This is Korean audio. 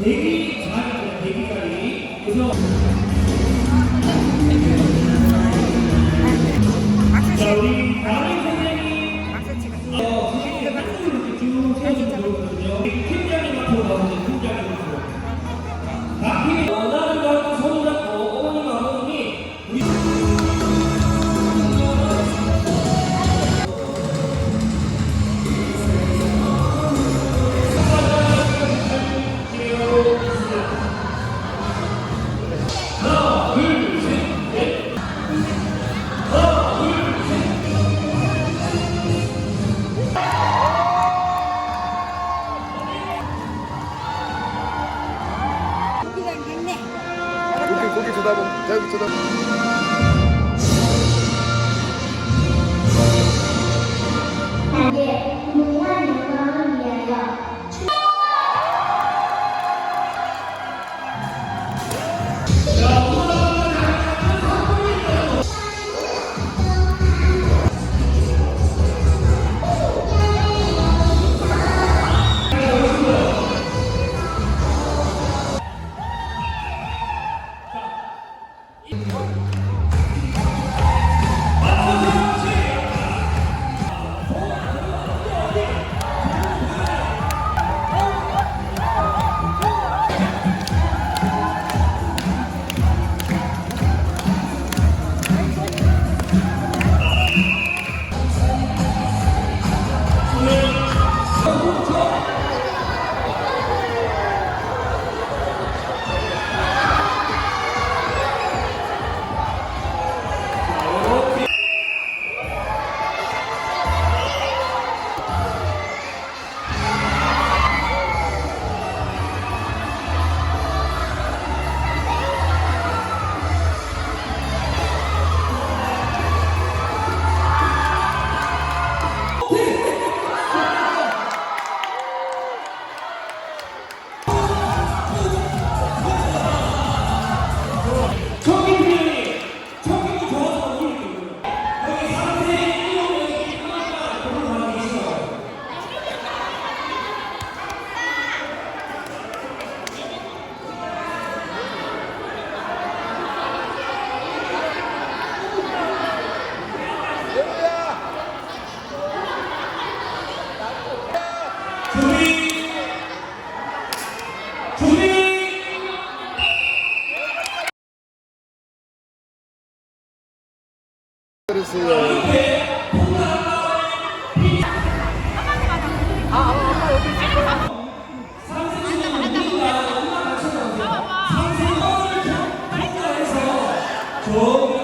Maybe 저기 쳐다보 저기 쳐다보 네. 모르겠어요. 어?